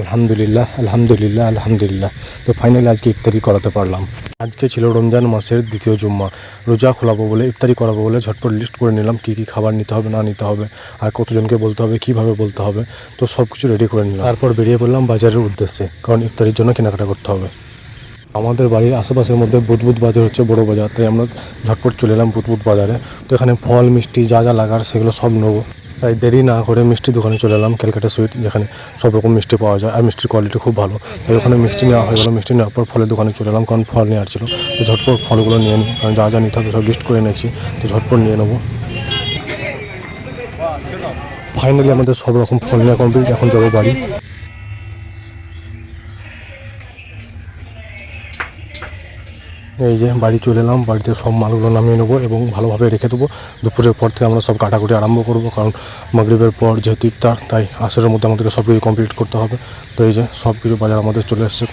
আলহামদুলিল্লাহ আলহামদুলিল্লাহ আলহামদুলিল্লাহ। তো ফাইনালি আজকে ইফতারি করাতে পারলাম। আজকে ছিল রমজান মাসের দ্বিতীয় জুম্মা। রোজা খোলাবো বলে, ইফতারি করাবো বলে ঝটপট লিস্ট করে নিলাম, কী কী খাবার নিতে হবে, না নিতে হবে, আর কতজনকে বলতে হবে, কীভাবে বলতে হবে। তো সব কিছু রেডি করে নিলাম। তারপর বেরিয়ে পড়লাম বাজারের উদ্দেশ্যে, কারণ ইফতারির জন্য কেনাকাটা করতে হবে। আমাদের বাড়ির আশেপাশের মধ্যে বুদবুদ বাজার হচ্ছে বড় বাজার, তাই আমরা ঝটপট চলে এলাম বুদবুদ বাজারে। তো এখানে ফল, মিষ্টি, যা যা লাগার, সেগুলো সব নেব। তাই দেরি না করে মিষ্টির দোকানে চলে এলাম, ক্যালকাটা সুইট, যেখানে সব রকম মিষ্টি পাওয়া যায় আর মিষ্টির কোয়ালিটি খুব ভালো। তাই ওখানে মিষ্টি নেওয়া হয়ে গেলো। মিষ্টি নেওয়ার পর ফলের দোকানে চলে এলাম, কারণ ফল নেওয়ার ছিল। তো ঝটপট ফলগুলো নিয়ে নিই কারণ যা যা নিতে হবে সব লিস্ট করে নিয়েছি তো ঝটপট নিয়ে নেব। ফাইনালি আমাদের সব রকম ফল নেওয়া কমপ্লিট এখন যাব বাড়ি। এই যে বাড়ি চলে এলাম, বাড়িতে সব মালগুলো নামিয়ে নেব এবং ভালোভাবে রেখে দেবো। দুপুরের পর থেকে আমরা সব কাটাকুটি আরম্ভ করব, কারণ মাগরীবের পর যেহেতু ইফতার, তাই আসরের মধ্যে আমাদেরকে সব কিছু কমপ্লিট করতে হবে। তো এই যে সব কিছু বাজার আমাদের চলে এসছে।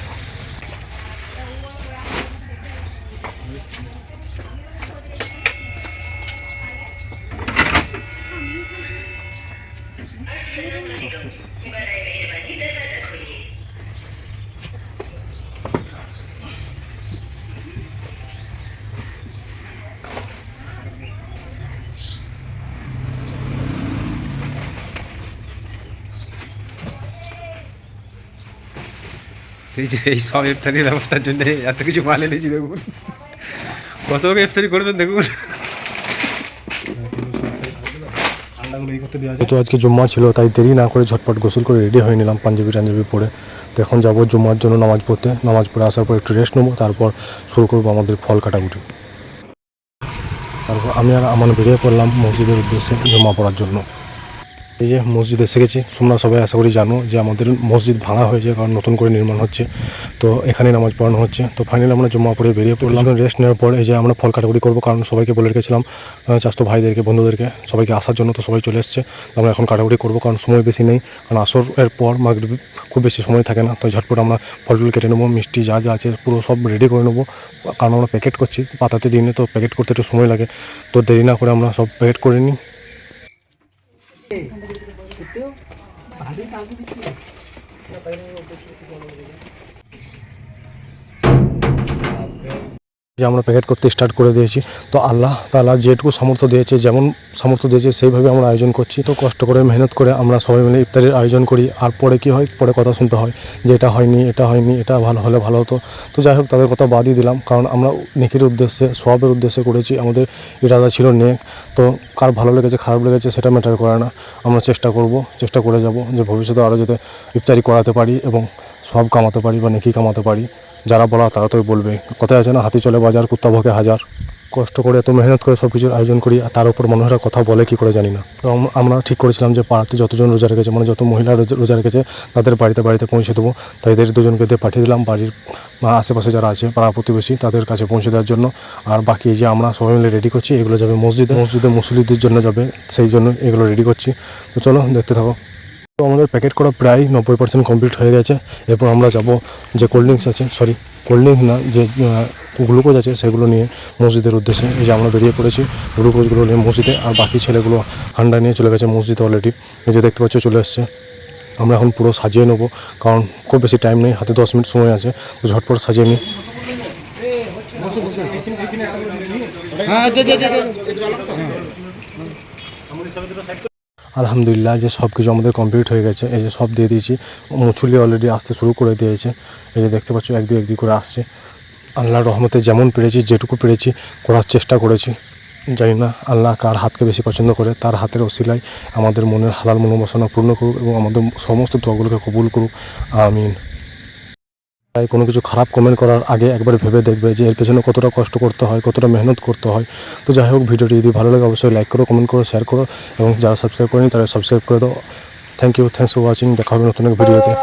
এই সব ইফতারির ব্যবস্থার জন্য এত কিছু মাল এনেছি, দেখুন। কত লোক ইফতারি করবেন, দেখুন। যেহেতু আজকে জুম্মা ছিল, তাই দেরি না করে ঝটপট গোসল করে রেডি হয়ে নিলাম, পাঞ্জাবি টাঞ্জাবি পরে। তো এখন যাব জুম্মার জন্য নামাজ পড়তে। নামাজ পড়ে আসার পর একটু রেস্ট নেব, তারপর শুরু করব আমাদের ফল কাটাকুটি তারপর আমি আর আমার বেরিয়ে পড়লাম মসজিদের উদ্দেশ্যে জমা পড়ার জন্য। এই যে মসজিদ এসে গেছি। তোমরা সবাই আশা করি জানো যে আমাদের মসজিদ ভাঙা হয়েছে, কারণ নতুন করে নির্মাণ হচ্ছে। তো এখানে নামাজ পড়ানো হচ্ছে। তো ফাইনালি আমরা জমা পড়ে বেরিয়ে পড়লাম। রেস্ট নেওয়ার পর এই যে আমরা ফল কাটাকুটি করব, কারণ সবাইকে বলে রেখেছিলাম চাস্তো ভাইদেরকে, বন্ধুদেরকে, সবাইকে আসার জন্য তো সবাই চলে এসছে। আমরা এখন কাটাকুটি করব, কারণ সময় বেশি নেই। কারণ আসর এর পর মাগরিব খুব বেশি সময় থাকে না। তো ঝটপট আমরা ফলগুলো কেটে নেব, মিষ্টি যা যা আছে পুরো সব রেডি করে নেব। কারণ আমরা প্যাকেট করছি, পাতাতে দিনে তো প্যাকেট করতে একটু সময় লাগে। তো দেরি না করে আমরা সব প্যাকেট করে নিই। कहाँ से दिखती है যে আমরা প্যাকেট করতে স্টার্ট করে দিয়েছি। তো আল্লাহ তাআলা যেটুকু সামর্থ্য দিয়েছে, যেমন সামর্থ্য দিয়েছে, সেইভাবে আমরা আয়োজন করছি। তো কষ্ট করে, মেহনত করে আমরা সবাই মিলে ইফতারির আয়োজন করি। আর পরে কি হয়? পরে কথা শুনতে হয় যে এটা হয়নি এটা হয়নি, এটা ভালো হলে ভালো হতো। তো যাই হোক, তাদের কথা বাদই দিলাম। কারণ আমরা নেকির উদ্দেশ্যে সবের উদ্দেশ্যে করেছি। আমাদের ইরাদা ছিল নেক। তো কার ভালো লেগেছে, খারাপ লেগেছে সেটা ম্যাটার করে না। আমরা চেষ্টা করব, চেষ্টা করে যাব যে ভবিষ্যতে আরও যাতে ইফতারি করাতে পারি এবং সব কামাতে পারি বা নেকি কামাতে পারি। যারা বলা তারা তো বলবে। কথায় আছে না হাতি চলে বাজার কুত্তা ভোগে হাজার। কষ্ট করে এত মেহনত করে সব কিছুর আয়োজন করি আর তার উপর মানুষরা কথা বলে কি করে জানি না। তো আমরা ঠিক করেছিলাম যে পাড়াতে যতজন রোজা রেখেছে মানে যত মহিলা রোজা- রেখেছে তাদের বাড়িতে বাড়িতে পৌঁছে দেবো। তাই এদের দুজনকে দিয়ে পাঠিয়ে দিলাম। বাড়ির আশেপাশে যারা আছে পাড়া প্রতিবেশী তাদের কাছে পৌঁছে দেওয়ার জন্য। আর বাকি যে আমরা সবাই মিলে রেডি করছি এগুলো যাবে মসজিদে। মসজিদে মুসলিদের জন্য যাবে সেই জন্য এগুলো রেডি করছি। তো চলো দেখতে থাকো। তো আমাদের প্যাকেট করা প্রায় নব্বই পার্সেন্ট কমপ্লিট হয়ে গেছে। এরপর আমরা যাব যে কোল্ড ড্রিঙ্কস আছে সরি কোল্ড ড্রিঙ্কস না, যে গ্লুকোজ আছে, সেগুলো নিয়ে মসজিদের উদ্দেশ্যে। এই যে আমরা বেরিয়ে পড়েছি গ্লুকোজগুলো নিয়ে মসজিদে, আর বাকি ছেলেগুলো হান্ডা নিয়ে চলে গেছে মসজিদে অলরেডি এই যে দেখতে পাচ্ছ, চলে এসছে। আমরা এখন পুরো সাজিয়ে নেব, কারণ খুব বেশি টাইম নেই, হাতে দশ মিনিট সময় আছে, তো ঝটপট সাজিয়ে নিই। আলহামদুলিল্লাহ যে সব কিছু আমাদের কমপ্লিট হয়ে গেছে। এই যে সব দিয়ে দিয়েছি। মুচুলি অলরেডি আসতে শুরু করে দিয়েছে। এই যে দেখতে পাচ্ছ একদিক একদিক করে আসছে। আল্লাহর রহমতে যেমন পেরেছি, যেটুকু পেরেছি, করার চেষ্টা করেছি। জানি না, আল্লাহ কার হাতকে বেশি পছন্দ করে, তার হাতের ওসিলায় আমাদের মনের হালাল মনোবাসনা পূর্ণ করুক এবং আমাদের সমস্ত দোয়াগুলোকে কবুল করুক। আমিন। তাই কোনো কিছু খারাপ কমেন্ট করার আগে একবার ভেবে দেখবে যে এর পেছনে কতটা কষ্ট করতে হয়, কতটা মেহনত করতে হয়। তো যাই হোক, ভিডিওটি যদি ভালো লাগে অবশ্যই লাইক করো কমেন্ট করো শেয়ার করো এবং যারা সাবস্ক্রাইব করেনি তারা সাবস্ক্রাইব করে দাও। Thank you thanks for watching দেখা হবে নতুন এক ভিডিওতে